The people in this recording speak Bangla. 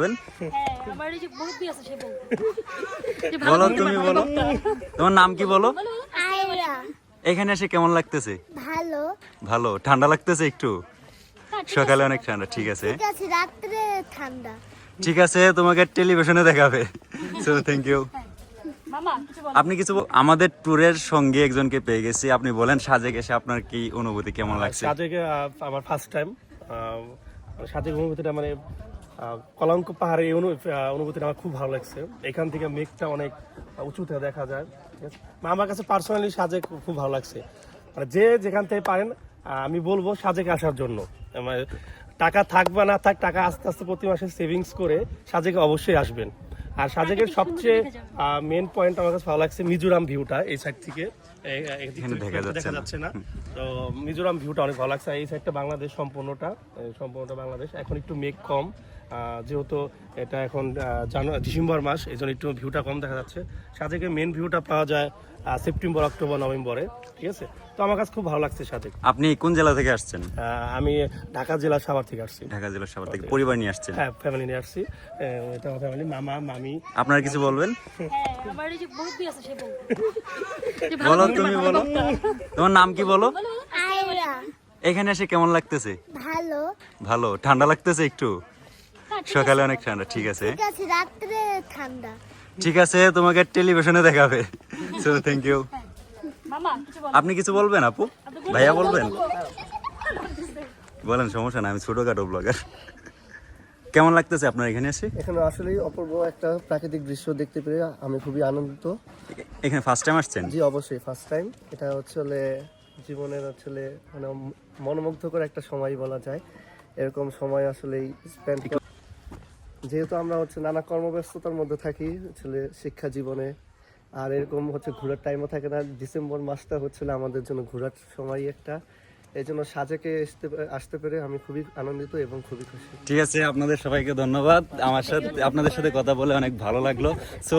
বল হ্যাঁ বলো তুমি বলো। তোমার নাম কি বলো? এখানে এসে কেমন লাগতেছে? ভালো। ভালো। ঠান্ডা লাগতেছে একটু? সকালে অনেক ঠান্ডা ঠিক আছে। ঠিক আছে রাত্রে ঠান্ডা। ঠিক আছে তোমাকে টেলিভিশনে দেখাবে। সো থ্যাংক ইউ মামা কিছু বলো। আপনি কিছু আমাদের ট্যুরের সঙ্গে একজনকে পেয়ে গেছি। আপনি বলেন সাজেক এসে আপনার কি অনুভূতি কেমন লাগছে? সাজেকে আমার ফার্স্ট টাইম সাজেক অনুভূতিটা মানে কলঙ্ক পাহাড়ে এই অনুভূতিটা আমার খুব ভালো লাগছে। এখান থেকে মেঘটা অনেক উঁচুতে দেখা যায়। ঠিক আছে? আমার কাছে পার্সোনালি সাজেক খুব ভালো লাগছে। মানে যে যেখান থেকে পারেন আমি বলব সাজেকে আসার জন্য। মানে টাকা থাকবে না থাক টাকা আস্তে আস্তে প্রতি মাসে সেভিংস করে সাজেকে অবশ্যই আসবেন। আর সাজেকের সবচেয়ে মেন পয়েন্ট আমার কাছে ভালো লাগছে মিজোরাম ভিউটা এই সাইড থেকে। দেখা যাচ্ছে না। তো মিজোরাম ভিউটা অনেক ভালো লাগছে। এই সাইডটা বাংলাদেশ সম্পূর্ণটা বাংলাদেশ। এখন একটু মেঘ কম যেহেতু এটা এখন জানুয়ারি ডিসেম্বর মাস এই জন্য একটু ভিউটা কম দেখা যাচ্ছে। সাজেকে মেন ভিউটা পাওয়া যায় সেপ্টেম্বর অক্টোবর নভেম্বরে ঠিক আছে? তো আমার কাছে খুব ভালো লাগছে সাজেক। আপনি কোন জেলা থেকে আসছেন? আহ, আমি ঢাকা জেলার সাভার থেকে আসছি। ঢাকা জেলা সাভার থেকে পরিবার নিয়ে আসছেন? হ্যাঁ ফ্যামিলি নিয়ে আসছি। আহ, এটা আমার ফ্যামিলি মামা মামি। আপনারা কিছু বলবেন? হ্যাঁ আমার এই যে মুরব্বি আছে সে বউ বলো তুমি বলো। তোমার নাম কি বলো? এখানে এসে কেমন লাগতেছে? ভালো। ভালো। ঠান্ডা লাগতেছে একটু? সকালে অনেক ঠান্ডা ঠিক আছে। ঠিক আছে রাত্রে ঠান্ডা। ঠিক আছে তোমাকে টেলিভিশনে দেখাবে। সো থ্যাংক ইউ মামা কিছু বলো। আপনি কিছু বলবেন আপু? ভাইয়া বলবেন? বলেন সমস্যা না আমি ছোটখাটো ব্লগার কেমন লাগতেছে আপনার এখানে এসে? এখানে আসলেই অপূর্ব একটা প্রাকৃতিক দৃশ্য দেখতে পেরে আমি খুবই আনন্দিত। এখানে ফার্স্ট টাইম আসছেন? জি অবশ্যই ফার্স্ট টাইম এটা হচ্ছে জীবনের আসলে মানে মনোমুগ্ধকর একটা সময় বলা যায়। এরকম সময় আসলেই স্পেন্ড যেহেতু আমরা হচ্ছে নানা কর্মব্যস্ততার মধ্যে থাকি আসলে শিক্ষা জীবনে আর এরকম হচ্ছে ঘোরার টাইমও থাকে না। ডিসেম্বর মাসটা হচ্ছিল আমাদের জন্য ঘোরার সময় একটা। এই জন্য সাজেকে আসতে আসতে পেরে আমি খুবই আনন্দিত এবং খুবই খুশি। ঠিক আছে, আপনাদের সবাইকে ধন্যবাদ। আমার সাথে আপনাদের সাথে কথা বলে অনেক ভালো লাগল। সো